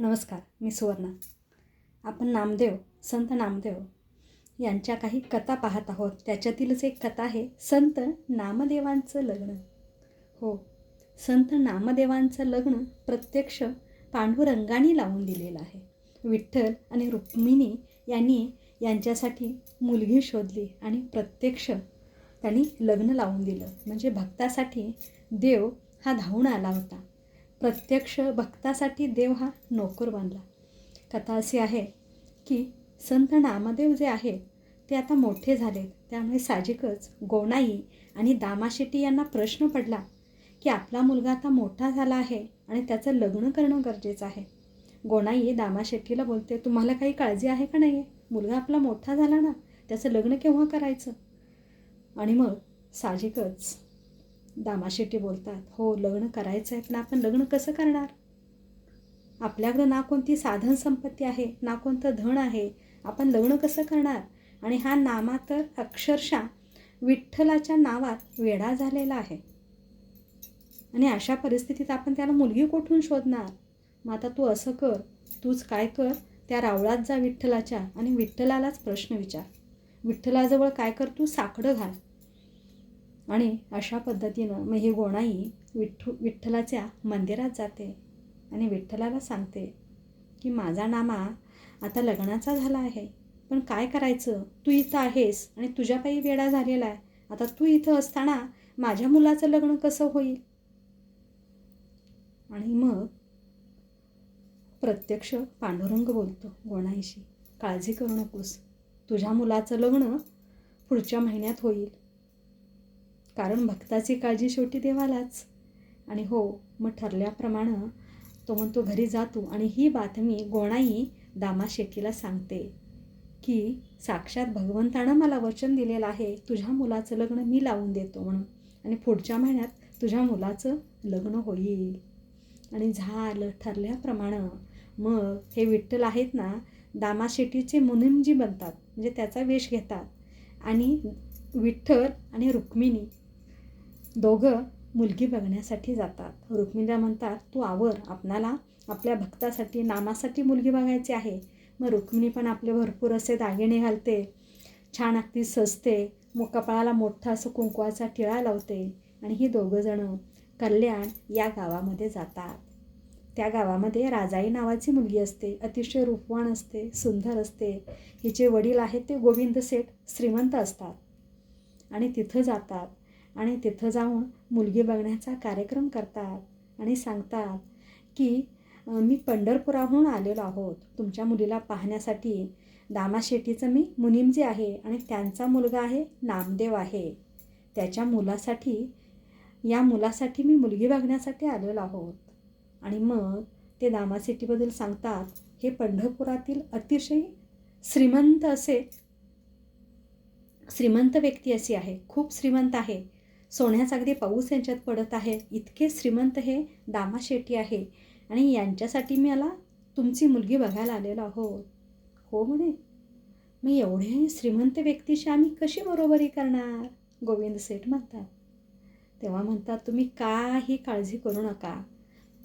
नमस्कार मी सुवर्णा. आपण नामदेव संत नामदेव यांच्या काही कथा पाहत आहोत. त्याच्यातीलच एक कथा आहे संत नामदेवांचं लग्न. हो संत नामदेवांचं लग्न प्रत्यक्ष पांडुरंगाने लावून दिलेलं आहे. विठ्ठल आणि रुक्मिणी यांनी यांच्यासाठी मुलगी शोधली आणि प्रत्यक्ष त्यांनी लग्न लावून दिलं. म्हणजे भक्तासाठी देव हा धावून आला होता. प्रत्यक्ष भक्तासाठी देव हा नोकर बांधला कथा अशी आहे की संत नामदेव जे आहेत ते आता मोठे झालेत. त्यामुळे साहजिकच गोणाई आणि दामाशेट्टी यांना प्रश्न पडला की आपला मुलगा आता मोठा झाला आहे आणि त्याचं लग्न करणं गरजेचं आहे. गोणाई दामाशेट्टीला बोलते तुम्हाला काही काळजी आहे का नाही आहे मुलगा आपला मोठा झाला ना त्याचं लग्न केव्हा करायचं? आणि मग साहजिकच दामाशेटी बोलतात हो लग्न करायचं आहे पण आपण लग्न कसं करणार? आपल्याकडं ना कोणती साधन संपत्ती आहे ना कोणतं धन आहे आपण लग्न कसं करणार? आणि हा नामा तर अक्षरशः विठ्ठलाच्या नावात वेडा झालेला आहे. आणि अशा परिस्थितीत आपण त्याला मुलगी कुठून शोधणार? मग आता तू असं कर तूच काय कर त्या रावळात जा विठ्ठलाच्या आणि विठ्ठलालाच प्रश्न विचार. विठ्ठलाजवळ काय कर तू साकडं घाल. आणि अशा पद्धतीनं मग ही गोणाई विठ्ठू विठ्ठलाच्या मंदिरात जाते आणि विठ्ठलाला सांगते की माझा नामा आता लग्नाचा झाला आहे पण काय करायचं? तू इथं आहेस आणि तुझ्यापायी वेडा झालेला आहे. आता तू इथं असताना माझ्या मुलाचं लग्न कसं होईल? आणि मग प्रत्यक्ष पांडुरंग बोलतो गोणाईशी काळजी करू नकोस. तुझ्या मुलाचं लग्न पुढच्या महिन्यात होईल. कारण भक्ताची काळजी शेवटी देवालाच. आणि हो मग ठरल्याप्रमाणे तो म्हणतो घरी जातो आणि ही बातमी गोणाई दामा शेट्टीला सांगते की साक्षात भगवंतानं मला वचन दिलेलं आहे तुझ्या मुलाचं लग्न मी लावून देतो म्हणून. आणि पुढच्या महिन्यात तुझ्या मुलाचं लग्न होईल. आणि झालं ठरल्याप्रमाणे मग हे विठ्ठल आहेत ना दामाशेटीचे मुनिमजी बनतात म्हणजे त्याचा वेश घेतात. आणि विठ्ठल आणि रुक्मिणी दोघं मुलगी बघण्यासाठी जातात. रुक्मिणीला म्हणतात तू आवर आपणाला आपल्या भक्तासाठी नामासाठी मुलगी बघायची आहे. मग रुक्मिणी पण आपले भरपूर असे दागिने घालते छान अगदी सजते मग कपाळाला मोठा असं कुंकवाचा टिळा लावते आणि ही दोघंजणं कल्याण या गावामध्ये जातात. त्या गावामध्ये राजाई नावाची मुलगी असते अतिशय रूपवान असते सुंदर असते. हिचे वडील आहेत ते गोविंद सेठ श्रीमंत असतात. आणि तिथं जातात. आणि तिथं जाऊन मुलगी बघण्याचा कार्यक्रम करतात आणि सांगतात की मी पंढरपुराहून आलेलो आहोत. तुमच्या मुलीला पाहण्यासाठी दामाशेटीचं मी मुनिमजी आहे आणि त्यांचा मुलगा आहे नामदेव आहे. त्याच्या मुलासाठी या मुलासाठी मी मुलगी बघण्यासाठी आलेलो आहोत. आणि मग ते दामाशेटीबद्दल सांगतात हे पंढरपुरातील अतिशय श्रीमंत असे श्रीमंत व्यक्ती अशी आहे. खूप श्रीमंत आहे. सोन्याचा अगदी पाऊस यांच्यात पडत आहे. इतके श्रीमंत हे दामा शेट्टी आहे. आणि यांच्यासाठी मी आला तुमची मुलगी बघायला आलेलो आहो हो म्हणे. मी एवढे श्रीमंत व्यक्तीशी आम्ही कशी बरोबरी करणार? गोविंद सेठ म्हणतात. तेव्हा म्हणतात तुम्ही काही काळजी करू नका.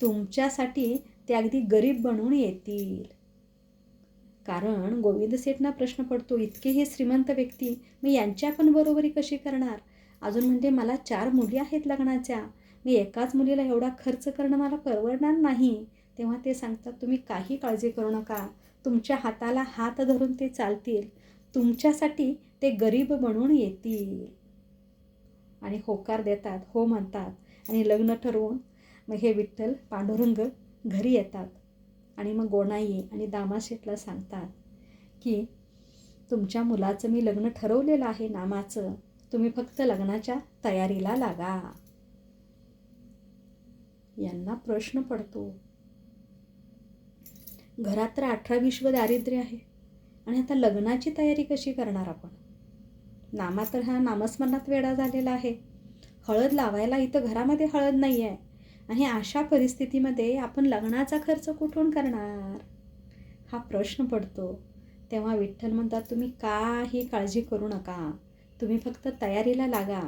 तुमच्यासाठी ते अगदी गरीब बनवून येतील. कारण गोविंद सेठना प्रश्न पडतो इतके हे श्रीमंत व्यक्ती मी यांच्या पण बरोबरी कशी करणार? अजून म्हणजे मला चार मुली आहेत लग्नाच्या. मी एकाच मुलीला एवढा खर्च करणं मला परवडणार नाही. तेव्हा ते सांगतात तुम्ही काही काळजी करू नका. तुमच्या हाताला हात धरून ते चालतील. तुमच्यासाठी ते गरीब बनून येतील. आणि होकार देतात हो म्हणतात. आणि लग्न ठरवून मग हे विठ्ठल पांडुरंग घरी येतात. आणि मग गोणाई आणि दामाशेठला सांगतात की तुमच्या मुलाचं मी लग्न ठरवलेलं आहे नामाचं. तुम्ही फक्त लग्नाच्या तयारीला लागा. यांना प्रश्न पडतो. घरात तर अठरा विश्व दारिद्र्य आहे. आणि आता लग्नाची तयारी कशी करणार आपण? नामा तर हा नामस्मरणात वेडा झालेला आहे. हळद लावायला इथं घरामध्ये हळद नाही आहे आणि अशा परिस्थितीमध्ये आपण लग्नाचा खर्च कुठून करणार? हा प्रश्न पडतो. तेव्हा विठ्ठल म्हणतात तुम्ही काही काळजी करू नका. तुम्ही फक्त तयारीला लागा.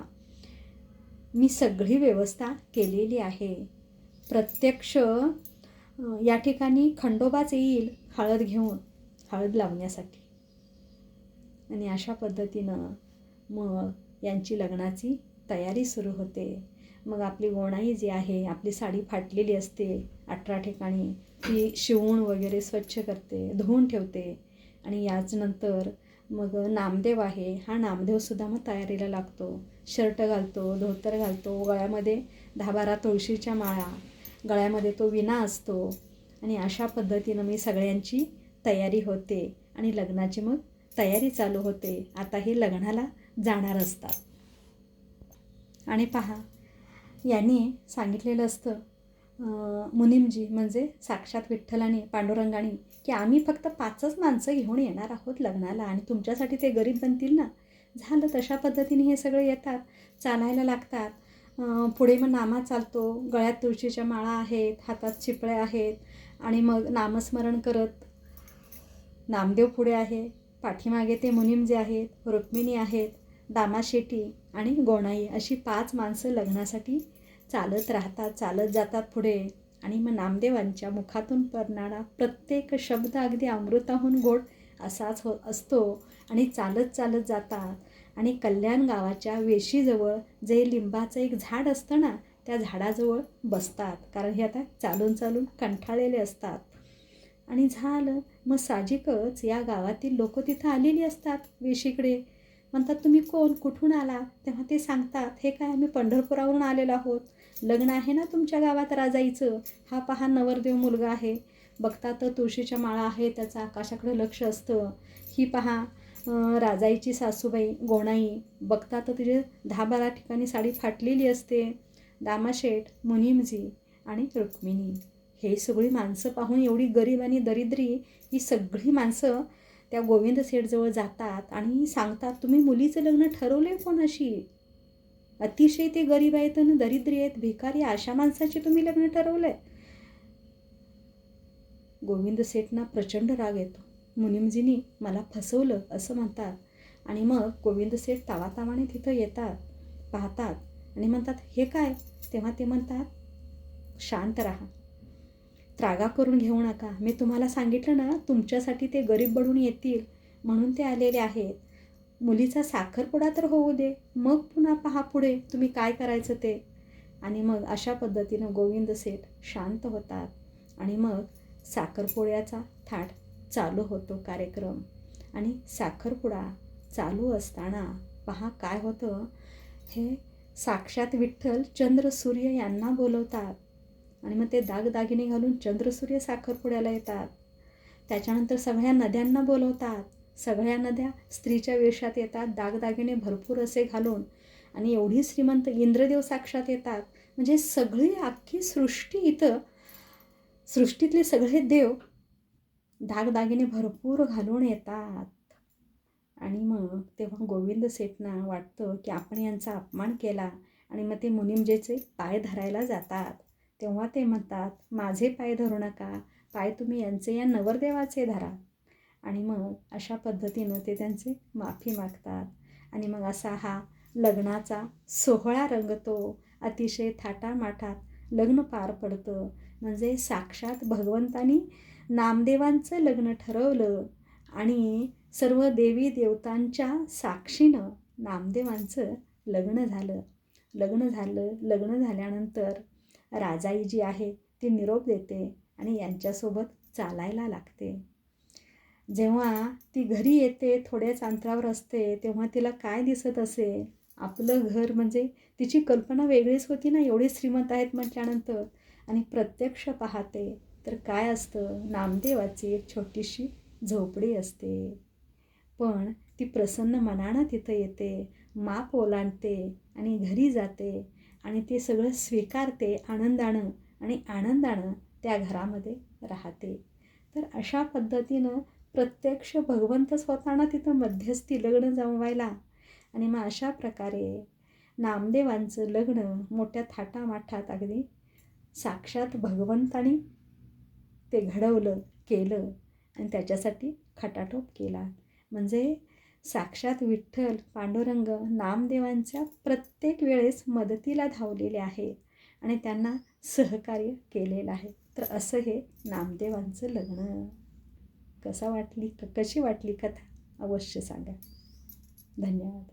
मी सगळी व्यवस्था केलेली आहे. प्रत्यक्ष या ठिकाणी खंडोबाच येईल हळद घेऊन हळद लावण्यासाठी. आणि अशा पद्धतीनं मग यांची लग्नाची तयारी सुरू होते. मग आपली गोणाई जी आहे आपली साडी फाटलेली असते अठरा ठिकाणी ती शिवून वगैरे स्वच्छ करते धुवून ठेवते. आणि याच नंतर मग नामदेव आहे. हा नामदेवसुद्धा मग तयारीला लागतो. शर्ट घालतो धोतर घालतो. गळ्यामध्ये दहा बारा तुळशीच्या माळा. गळ्यामध्ये तो विना असतो. आणि अशा पद्धतीनं मी सगळ्यांची तयारी होते. आणि लग्नाची मग तयारी चालू होते. आता हे लग्नाला जाणार असतात. आणि पहा यांनी सांगितलेलं असतं मुनिमजी म्हणजे साक्षात विठ्ठलाने पांडुरंगाने की आम्ही फक्त पाचच माणसं घेऊन येणार आहोत लग्नाला आणि तुमच्यासाठी ते गरीब बनतील ना? झालं तशा पद्धतीने हे सगळे येतात चालायला लागतात. पुढे मग नामा चालतो गळ्यात तुळशीच्या माळा आहेत हातात चिपळ्या आहेत आणि मग नामस्मरण करत नामदेव पुढे आहे. पाठीमागे ते मुनिमजे आहेत रुक्मिणी आहेत दामा शेटी आणि गोणाई अशी पाच माणसं लग्नासाठी चालत राहतात चालत जातात पुढे. आणि मग नामदेवांच्या मुखातून पडणारा प्रत्येक शब्द अगदी अमृताहून गोड असाच हो असतो. आणि चालत चालत जातात. आणि कल्याण गावाच्या वेशीजवळ जे लिंबाचं एक झाड असतं ना त्या झाडाजवळ बसतात. कारण हे आता चालून चालून कंठाळलेले असतात. आणि झालं मग साहजिकच या गावातील लोक तिथं आलेली असतात वेशीकडे. म्हणतात तुम्ही कोण? कुठून आला? तेव्हा ते सांगतात हे काय आम्ही पंढरपुरावरून आलेलो आहोत. लग्न आहे ना तुमच्या गावात राजाईचं? हा पहा नवरदेव मुलगा आहे. बघता तर तुळशीच्या माळा आहे त्याचं आकाशाकडे लक्ष असतं. ही पहा राजाईची सासूबाई गोणाई. बघता तर तिचे दहा बारा ठिकाणी साडी फाटलेली असते. दामाशेठ मुनिमजी आणि रुक्मिणी. हे सगळी माणसं पाहून एवढी गरीब आणि दरिद्री ही सगळी माणसं त्या गोविंद सेठजवळ जातात आणि सांगतात तुम्ही मुलीचं लग्न ठरवलं आहे कोणाशी? अतिशय ते गरीब आहेत आणि दरिद्री आहेत. भिकारी अशा माणसाची तुम्ही लग्न ठरवलं आहे गोविंद सेठना प्रचंड राग येतो. मुनिमजींनी मला फसवलं असं म्हणतात. आणि मग गोविंद सेठ तावातावाने तिथं येतात पाहतात आणि म्हणतात हे काय? तेव्हा ते म्हणतात शांत राहा. त्रागा करून घेऊ नका. मी तुम्हाला सांगितलं ना तुमच्यासाठी ते गरीब बनून येतील म्हणून ते आलेले आहेत. मुलीचा साखरपुडा तर होऊ दे. मग पुन्हा पहा पुढे तुम्ही काय करायचं ते? आणि मग अशा पद्धतीनं गोविंद सेठ शांत होतात. आणि मग साखरपुड्याचा थाट चालू होतो कार्यक्रम. आणि साखरपुडा चालू असताना पहा काय होतं? हे साक्षात विठ्ठल चंद्र सूर्य यांना बोलवतात. आणि मग ते दागदागिने घालून चंद्रसूर्य साखरपुड्याला येतात. त्याच्यानंतर सगळ्या नद्यांना बोलवतात. सगळ्या नद्या स्त्रीच्या वेशात येतात. दागदागिने भरपूर असे घालून आणि एवढी श्रीमंत इंद्रदेव साक्षात येतात. म्हणजे सगळी अख्खी सृष्टी इथं सृष्टीतले सगळे देव दागदागिने भरपूर घालून येतात. आणि मग तेव्हा गोविंद सेठना वाटतं की आपण यांचा अपमान केला आणि मग ते मुनिमजेचे पाय धरायला जातात. तेव्हा ते म्हणतात माझे पाय धरू नका पाय तुम्ही यांचे या नवरदेवाचे धरा. आणि मग अशा पद्धतीनं ते त्यांचे माफी मागतात. आणि मग असा हा लग्नाचा सोहळा रंगतो. अतिशय थाटामाटात लग्न पार पडतं. म्हणजे साक्षात भगवंतानी नामदेवांचं लग्न ठरवलं आणि सर्व देवी देवतांच्या साक्षीनं नामदेवांचं लग्न झालं. लग्न झालं लग्न झाल्यानंतर राजाई जी आहे ती निरोप देते आणि यांच्यासोबत चालायला लागते. जेव्हा ती घरी येते थोड्याच अंतरावर असते तेव्हा तिला काय दिसत असे? आपलं घर म्हणजे तिची कल्पना वेगळीच होती ना एवढे श्रीमंत आहेत म्हटल्यानंतर. आणि प्रत्यक्ष पाहते तर काय असतं? नामदेवाची एक छोटीशी झोपडी असते. पण ती प्रसन्न मनानं तिथं येते माप ओलांडते आणि घरी जाते. आणि ते सगळं स्वीकारते आनंदानं आणि आनंदानं त्या घरामध्ये राहते. तर अशा पद्धतीनं प्रत्यक्ष भगवंतच स्वतःना तिथं मध्यस्थी लग्न जमवायला आणि मग अशा प्रकारे नामदेवांचं लग्न मोठ्या थाटामाठात अगदी साक्षात भगवंतानी ते घडवलं केलं आणि त्याच्यासाठी खटाटोप केला. म्हणजे साक्षात विठ्ठल पांडुरंग नामदेवांच्या प्रत्येक वेळेस मदतीला धावलेले आहे आणि त्यांना सहकार्य केलेलं आहे. तर असं हे नामदेवांचं लग्न. कसा वाटली क कशी वाटली कथा? अवश्य सांगा. धन्यवाद.